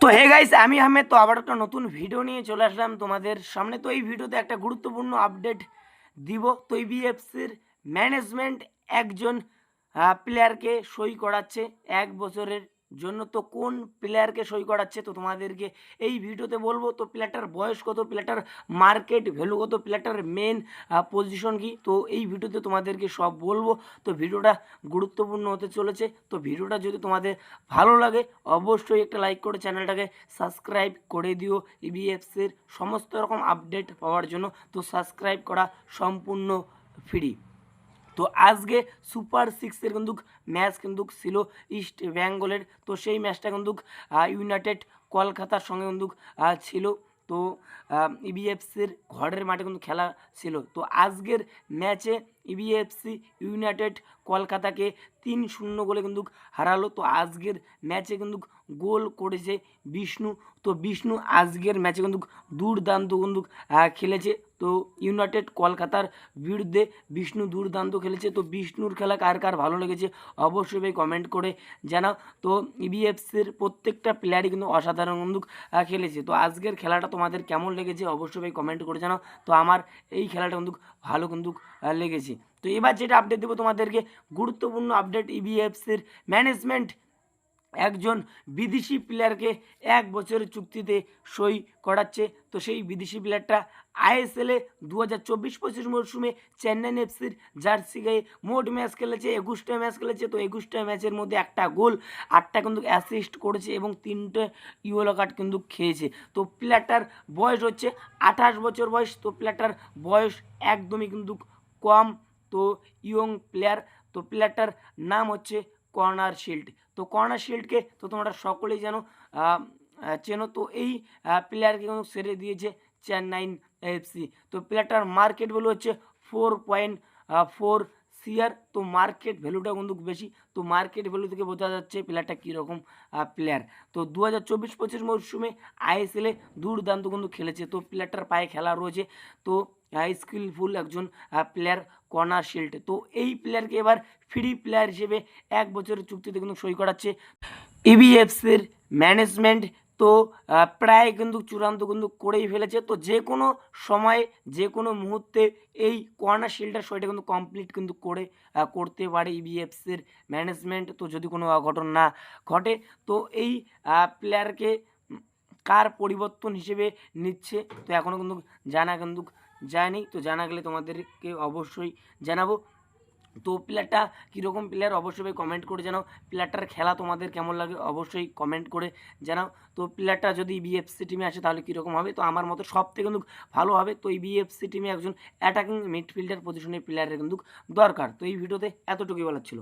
তো hey guys আমি আহমেদ, তো আবার একটা নতুন ভিডিও নিয়ে চলে আসলাম। তোমাদের সামনে তো এই ভিডিওতে একটা গুরুত্বপূর্ণ আপডেট দিব। তো বিএফসির ম্যানেজমেন্ট একজন প্লেয়ারকে সই করাচ্ছে। এক বছরের জন্য তো কোন প্লেয়ারকে সই করাচ্ছে তো তোমাদেরকে এই ভিডিওতে বলব তো প্লেয়ারটার বয়স কত প্লেয়ারটার মার্কেট ভ্যালু কত প্লেয়ারটার মেন পজিশন কি? তো এই ভিডিওতে তোমাদেরকে সব বলব। তো ভিডিওটা গুরুত্বপূর্ণ হতে চলেছে। তো ভিডিওটা যদি তোমাদের ভালো লাগে, অবশ্যই একটা লাইক করে চ্যানেলটাকে সাবস্ক্রাইব করে দিও। ইবিএফসির সমস্ত রকম আপডেট পাওয়ার জন্য। তো সাবস্ক্রাইব করা সম্পূর্ণ ফ্রি তো আজকে সুপার সিক্সের কিন্তু ম্যাচ কিন্তু ছিল ইস্ট বেঙ্গলের। তো সেই ম্যাচটা কিন্তু ইউনাইটেড কলকাতার সঙ্গে কিন্তু ছিল। তো ইবিএফসির ঘরের মাঠে কিন্তু খেলা ছিল। তো আজকের ম্যাচে ইবিএফসি ইউনাইটেড কলকাতাকে তিন শূন্য গোলে কিন্তু হারালো। তো আজকের ম্যাচে কিন্তু গোল করেছে বিষ্ণু। তো বিষ্ণু আজকের ম্যাচে কিন্তু দুর্দান্ত কিন্তু খেলেছে। তো ইউনাইটেড কলকাতার বিরুদ্ধে বিষ্ণু দুর্দান্ত খেলেছে। তো বিষ্ণুর খেলা কার কার ভালো লেগেছে অবশ্যই ভাই কমেন্ট করে জানাও। তো ইবিএফসির প্রত্যেকটা প্লেয়ারই কিন্তু অসাধারণ কিন্তু খেলেছে। তো আজকের খেলাটা তোমাদের কেমন লেগেছে অবশ্যই ভাই কমেন্ট করে জানাও। তো আমার এই খেলাটা কিন্তু ভালো কিন্তু লেগেছে। তো এবার যেটা আপডেট দেবো তোমাদেরকে, গুরুত্বপূর্ণ আপডেট ইবিএফসির ম্যানেজমেন্ট একজন বিদেশি প্লেয়ারকে এক বছরের চুক্তিতে সই করাচ্ছে। তো সেই বিদেশি প্লেয়ারটা আইএসএলে দু হাজার চব্বিশ পঁচিশ মরশুমে চেন্নাই এফসির জার্সি গায়ে মোট ম্যাচ খেলেছে, একুশটা ম্যাচ খেলেছে। তো একুশটা ম্যাচের মধ্যে একটা গোল, আটটা কিন্তু অ্যাসিস্ট করেছে এবং তিনটে ইয়েলো কার্ড কিন্তু খেয়েছে। তো প্লেয়ারটার বয়স হচ্ছে আঠাশ বছর বয়স, তো প্লেয়ারটার বয়স একদমই কিন্তু কম তো ইয়ং প্লেয়ার তো প্লেয়ারটার নাম হচ্ছে কর্নার শিল্ড। তো কর্নার শিল্ডকে তো তোমরা সকলেই আহ, চেনো তো এই প্লেয়ারকে কিন্তু সেরে দিয়েছে চেন্নাইন এফসি। তো প্লেয়ারটার মার্কেট ভ্যালু হচ্ছে ফোর পয়েন্ট ফোর সিয়ার তো মার্কেট ভ্যালুটা কিন্তু বেশি। তো মার্কেট ভ্যালু থেকে বোঝা যাচ্ছে প্লেয়ারটা কীরকম প্লেয়ার তো দু হাজার চব্বিশ পঁচিশ মরশুমে আইএসএলে দুর্দান্ত কিন্তু খেলেছে। তো প্লেয়ারটার পায়ে খেলা রয়েছে। তো স্কিলফুল একজন প্লেয়ার কর্নার শিল্ড তো এই প্লেয়ারকে এবার ফ্রি প্লেয়ার হিসেবে এক বছরের চুক্তিতে কিন্তু সই করাচ্ছে। ইবিএফসির ম্যানেজমেন্ট তো প্রায় কিন্তু চূড়ান্ত কিন্তু করেই ফেলেছে। তো যে কোনো সময়ে যে কোনো মুহূর্তে এই কর্নার শিল্ডের সইটা কিন্তু কমপ্লিট কিন্তু করে করতে পারে ইবিএফসির ম্যানেজমেন্ট তো যদি কোনো অঘটন না ঘটে, তো এই প্লেয়ারকে কার পরিবর্তন হিসেবে নিচ্ছে, তো এখনও কিন্তু জানা কিন্তু যায়নি। তো জানা গেলে তোমাদেরকে অবশ্যই জানাব। তো প্লেয়ারটা কীরকম প্লেয়ার অবশ্যই কমেন্ট করে জানাও। প্লেয়ারটার খেলা তোমাদের কেমন লাগে অবশ্যই কমেন্ট করে জানাও। তো প্লেয়ারটা যদি বিএফসি টিমে আসে তাহলে কীরকম হবে? তো আমার মতো সব থেকে কিন্তু ভালো হবে। তো এই বিএফসি টিমে একজন অ্যাটাকিং মিডফিল্ডার পজিশনের প্লেয়ারের কিন্তু দরকার। তো এই ভিডিওতে এতটুকুই বলার ছিল।